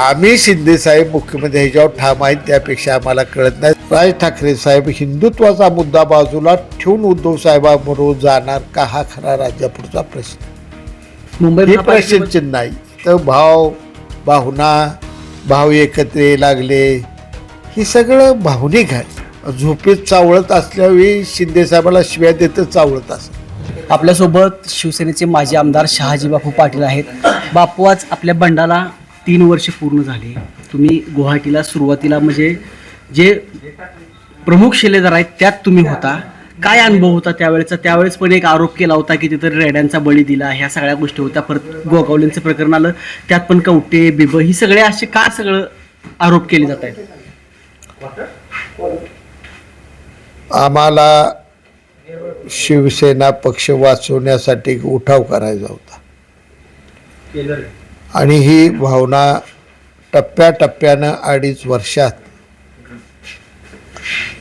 आम्ही शिंदे साहेब मुख्यमंत्री ह्याच्यावर ठाम आहेत त्यापेक्षा आम्हाला कळत नाही. राज ठाकरे साहेब हिंदुत्वाचा मुद्दा बाजूला ठेवून उद्धव साहेबांबरोबर जाणार का? हा खरा राज्यापुढचा प्रश्न. मुंबई हे प्रश्नचिन्ह नाही. तर भाव भावना भाव एकत्र लागले हे सगळं भावनिक आहे. झोपेत चावळत असल्यावेळी शिंदे साहेबाला शिव्या देत चावळत असत आपल्यासोबत शिवसेनेचे माजी आमदार शहाजी बापू पाटील आहेत. बापू आज आपल्या बंडाला तीन वर्ष पूर्ण झाले. तुम्ही गुवाहाटीला सुरुवातीला म्हणजे जे प्रमुख शिलेदार आहेत त्यात तुम्ही होता. काय अनुभव होता त्यावेळेचा? त्यावेळेस पण एक आरोप केला होता की तिथं रेड्यांचा बळी दिला ह्या सगळ्या गोष्टी होत्या. परत गोगावलेंचं प्रकरण आलं. त्यात पण कवटे बिब ही सगळे असे का सगळं आरोप केले जात आहेत? आम्हाला शिवसेना पक्ष वाचवण्यासाठी उठाव करायचा होता. आणि ही भावना टप्प्याटप्प्यानं अडीच वर्षात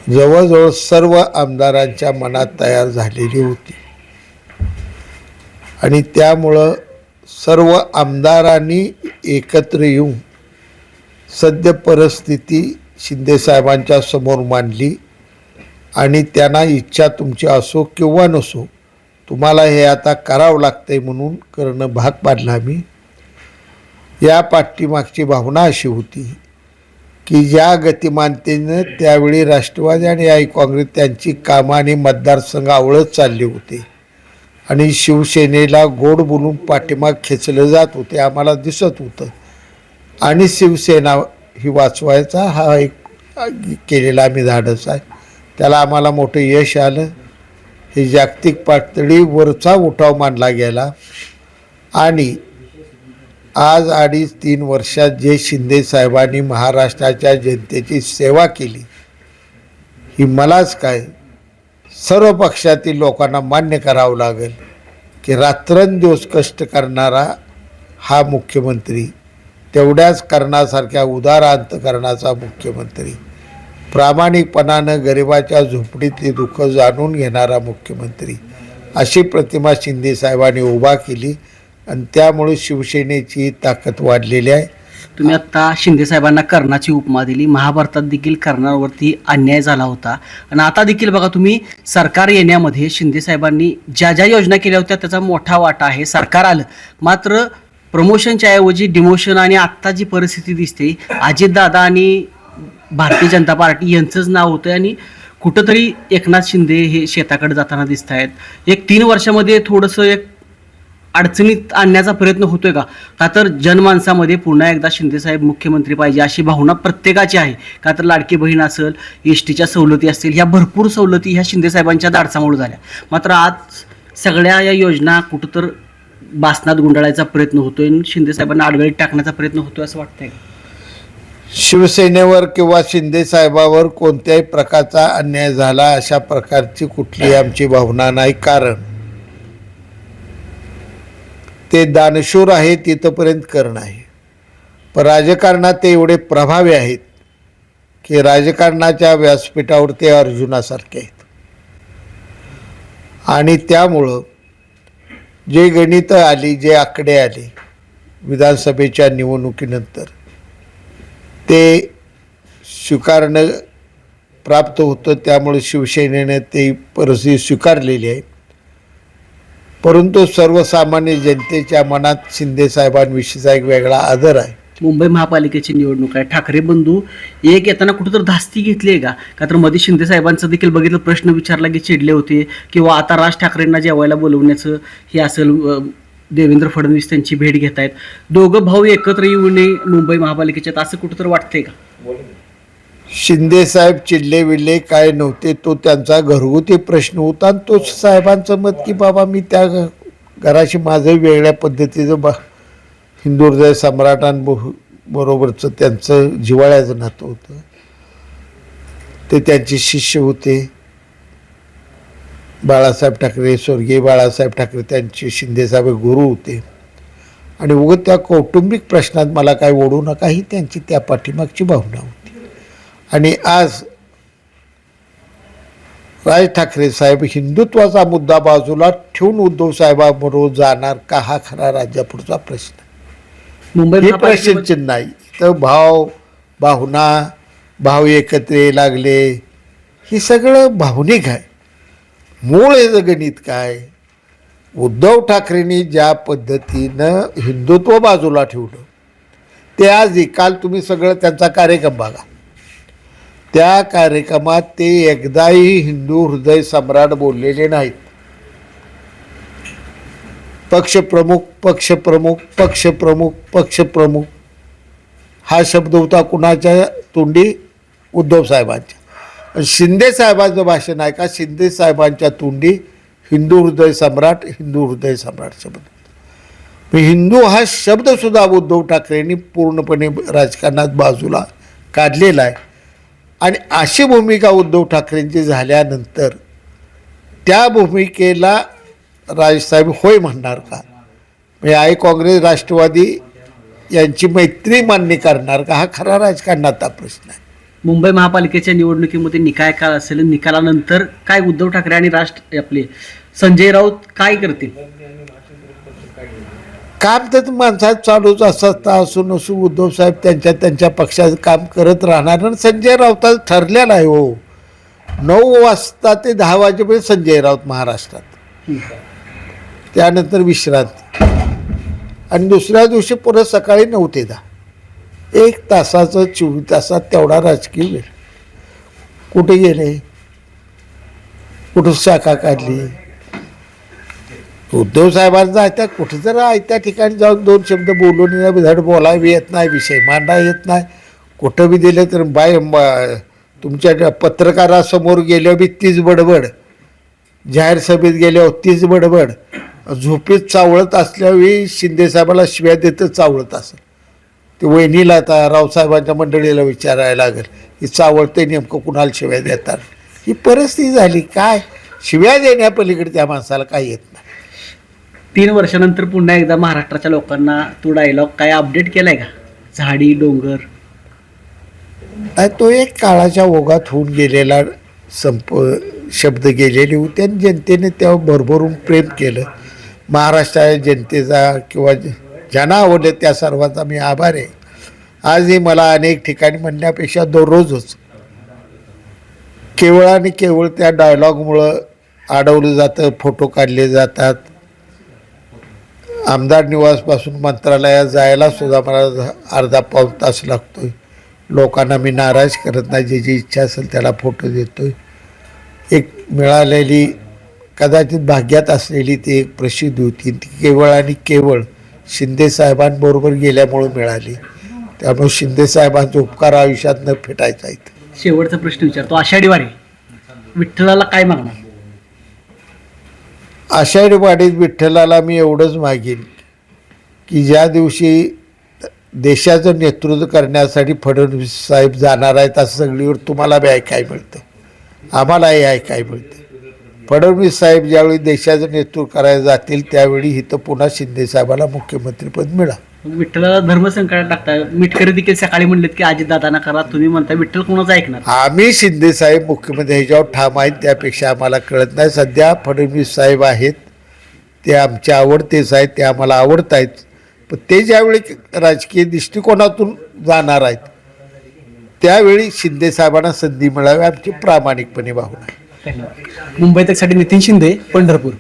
जवळजवळ सर्व आमदारांच्या मनात तयार झालेली होती. आणि त्यामुळं सर्व आमदारांनी एकत्र येऊन सद्य परिस्थिती शिंदेसाहेबांच्या समोर मांडली. आणि त्यांना इच्छा तुमची असो किंवा नसो तुम्हाला हे आता करावं लागतंय म्हणून करणं भाग पाडला आम्ही या पाठीमागची भावना अशी होती की ज्या गतिमानतेनं त्यावेळी राष्ट्रवादी आणि आई काँग्रेस त्यांची कामं आणि मतदारसंघ आवळत चालले होते आणि शिवसेनेला गोड बोलून पाठीमाग खेचलं जात होते आम्हाला दिसत होतं. आणि शिवसेना ही वाचवायचा हा एक केलेला आम्ही धाडस आहे. त्याला आम्हाला मोठं यश आलं. हे जागतिक पातळीवरचा उठाव मानला गेला. आणि आज अडीच तीन वर्षात जे शिंदे साहेबांनी महाराष्ट्राच्या जनतेची सेवा केली ही मलाच काय सर्व पक्षातील लोकांना मान्य करावं लागेल की रात्रंदिवस कष्ट करणारा हा मुख्यमंत्री तेवढ्याच करण्यासारख्या उदार अंतकरणाचा मुख्यमंत्री प्रामाणिकपणानं गरिबाच्या झोपडीतली दुःख जाणून घेणारा मुख्यमंत्री अशी प्रतिमा शिंदे साहेबांनी उभा केली. आणि त्यामुळे शिवसेनेची ताकद वाढलेली आहे. तुम्ही आता शिंदे साहेबांना कर्णाची उपमा दिली. महाभारतात देखील कर्णावरती अन्याय झाला होता. आणि आता देखील बघा तुम्ही सरकार येण्यामध्ये शिंदे साहेबांनी ज्या ज्या योजना केल्या होत्या त्याचा मोठा वाटा आहे. सरकार आलं. मात्र प्रमोशनच्या ऐवजी डिमोशन आणि आत्ता जी परिस्थिती दिसते अजितदादा आणि भारतीय जनता पार्टी यांचंच नाव होतं आणि कुठंतरी एकनाथ शिंदे हे शेताकडे जाताना दिसत आहेत एक तीन वर्षामध्ये थोडंसं एक अडचणीत आणण्याचा प्रयत्न होतोय का? का तर जनमानसामध्ये पुन्हा एकदा शिंदेसाहेब मुख्यमंत्री पाहिजे अशी भावना प्रत्येकाची आहे. का तर लाडकी बहीण असेल एस टीच्या सवलती असतील ह्या भरपूर सवलती ह्या शिंदेसाहेबांच्या दाडसामुळे झाल्या. मात्र आज सगळ्या या योजना कुठं तर बासनात गुंडाळायचा प्रयत्न होतोय शिंदेसाहेबांना आडगळीत टाकण्याचा प्रयत्न होतोय असं वाटतंय का? शिवसेनेवर किंवा शिंदे साहेबावर कोणत्याही प्रकारचा अन्याय झाला अशा प्रकारची कुठलीही आमची भावना नाही. कारण ते दानशूर आहे तिथंपर्यंत करणं आहे पण राजकारणात ते एवढे प्रभावी आहेत की राजकारणाच्या व्यासपीठावर ते अर्जुनासारखे आहेत. आणि त्यामुळं जे गणितं आली जे आकडे आले विधानसभेच्या निवडणुकीनंतर ते स्वीकारणं प्राप्त होतं. त्यामुळे शिवसेनेने ते परिस्थिती स्वीकारलेली आहे. परंतु सर्वसामान्य जनतेच्या मनात शिंदे साहेबांविषयीचा एक वेगळा आदर आहे. मुंबई महापालिकेची निवडणूक आहे. ठाकरे बंधू एक येताना कुठं धास्ती घेतली आहे का? का तर मध्ये शिंदे साहेबांचं देखील बघितलं प्रश्न विचारला की चिडले होते किंवा आता राज ठाकरेंना जेवायला बोलवण्याचं हे असेल देवेंद्र फडणवीस त्यांची भेट घेत आहेत दोघं भाऊ एकत्र येऊ नये मुंबई महापालिकेच्यात असं कुठं तर वाटतंय का? शिंदेसाहेब चिडले विडले काय नव्हते तो त्यांचा घरगुती प्रश्न होता आणि तो साहेबांचं मत की बाबा मी त्या घराशी माझं वेगळ्या पद्धतीचं बा हिंदू हृदय सम्राटांबरोबरचं त्यांचं जिव्हाळ्याचं नातं होतं. ते त्यांचे शिष्य होते. बाळासाहेब ठाकरे स्वर्गीय बाळासाहेब ठाकरे त्यांचे शिंदेसाहेब गुरु होते. आणि उग त्या कौटुंबिक प्रश्नात मला काय ओढू नका ही त्यांची त्या पाठीमागची भावना होती. आणि आज राज ठाकरे साहेब हिंदुत्वाचा मुद्दा बाजूला ठेवून उद्धव साहेबांबरोबर जाणार का हा खरा राज्यापुढचा प्रश्न? मुंबई हे प्रश्नचिन्ह नाही. तर भाव भावना भाव एकत्र लागले. हे सगळं भावनिक आहे. मूळ याचं गणित काय? उद्धव ठाकरेंनी ज्या पद्धतीनं हिंदुत्व बाजूला ठेवलं ते आज काल तुम्ही सगळं त्यांचा कार्यक्रम बघा. त्या कार्यक्रमात ते एकदाही हिंदू हृदय सम्राट बोललेले नाहीत. पक्षप्रमुख पक्षप्रमुख पक्षप्रमुख पक्षप्रमुख हा शब्द होता कुणाच्या तोंडी? उद्धव साहेबांच्या. शिंदे साहेबांचं भाषण आहे का? शिंदे साहेबांच्या तोंडी हिंदू हृदय सम्राट हिंदू हृदय सम्राट शब्द. हिंदू हा शब्दसुद्धा उद्धव ठाकरेंनी पूर्णपणे राजकारणात बाजूला काढलेला आहे. आणि अशी भूमिका उद्धव ठाकरेंची झाल्यानंतर त्या भूमिकेला राजसाहेब होय म्हणणार का? म्हणजे आहे काँग्रेस राष्ट्रवादी यांची मैत्री मान्य करणार का? हा खरा राजकारणाचा प्रश्न आहे. मुंबई महापालिकेच्या निवडणुकीमध्ये निकाय काय असेल निकालानंतर काय उद्धव ठाकरे आणि राष्ट्र आपले संजय राऊत काय करतील? काम तर माणसात चालूच असत असू नसू उद्धवसाहेब त्यांच्या त्यांच्या पक्षात काम करत राहणार. आणि संजय राऊताचं ठरलेला आहे हो. नऊ वाजता ते दहा वाजेपर्यंत संजय राऊत महाराष्ट्रात. त्यानंतर विश्रांती. आणि दुसऱ्या दिवशी परत सकाळी नऊ ते दहा. एक तासाचं चोवीस तासात तेवढा राजकीय वेळ. कुठे गेले? कुठं शाखा काढली? उद्धव साहेबांचा त्या कुठे जर त्या ठिकाणी जाऊन दोन शब्द बोलून धड बोलावी येत नाही विषय मांडा येत नाही. कुठं बी दिलं तर बाय तुमच्या पत्रकारासमोर गेल्यावर बी तीच बडबड. जाहीर सभेत गेल्यावर तीच बडबड. झोपेत चावळत असल्यावेळी शिंदेसाहेबाला शिव्या देतच चावळत असेल ते वहिनीला आता रावसाहेबांच्या मंडळीला विचारायला लागेल की चावळते नेमकं कुणाला शिव्या देतात? ही परिस्थिती झाली. काय? शिव्या देण्यापलीकडे त्या माणसाला काय येत तीन वर्षानंतर पुन्हा एकदा महाराष्ट्राच्या लोकांना तो डायलॉग काय अपडेट केलाय का? झाडी डोंगर? तो एक काळाच्या ओघात होऊन गेलेला संप शब्द गेलेले होते आणि जनतेने त्यावर भरभरून प्रेम केलं. महाराष्ट्राच्या जनतेचा किंवा ज- ज्यांना आवडले त्या सर्वांचा मी आभार आहे. आजही मला अनेक ठिकाणी म्हणण्यापेक्षा दररोजच केवळ आणि केवळ त्या डायलॉगमुळं अडवलं जातं फोटो काढले जातात. आमदार निवासपासून मंत्रालयात जायला सुद्धा मला अर्धा पाऊण तास लागतोय. लोकांना मी नाराज करत नाही. ज्याची इच्छा असेल त्याला फोटो देतोय. एक मिळालेली कदाचित भाग्यात असलेली ती एक प्रसिद्धी होती. ती केवळ आणि केवळ शिंदे साहेबांबरोबर गेल्यामुळं मिळाली. त्यामुळे शिंदेसाहेबांचे उपकार आयुष्यात न फेटायचा आहेत शेवटचा प्रश्न विचारतो. आषाढी वारी. विठ्ठलाला काय मागणार? आषाढी वाडीत विठ्ठलाला मी एवढंच मागीन की ज्या दिवशी देशाचं नेतृत्व करण्यासाठी फडणवीस साहेब जाणार आहेत असं सगळीवर तुम्हाला बी ऐकायला मिळतं. आम्हालाही ऐकायला मिळतं. फडणवीस साहेब ज्यावेळी देशाचं नेतृत्व करायला जातील त्यावेळी इथं पुन्हा शिंदे साहेबाला मुख्यमंत्रीपद मिळा मग विठ्ठलाला धर्मसंकटात टाकताय मिटकरी देखील सकाळी म्हणलेत की आजी दादाना करा तुम्ही म्हणता विठ्ठल कोणाचं ऐकणार? आम्ही शिंदे साहेब मुख्यमंत्री ह्याच्यावर ठाम आहेत त्यापेक्षा आम्हाला कळत नाही. सध्या फडणवीस साहेब आहेत ते आमचे आवडतेच आहेत ते आम्हाला आवडत आहेत. पण ते ज्यावेळी राजकीय दृष्टिकोनातून जाणार आहेत त्यावेळी शिंदे साहेबांना संधी मिळावी आमची प्रामाणिकपणे भावना आहे. धन्यवाद. मुंबई तकसाठी नितीन शिंदे पंढरपूर.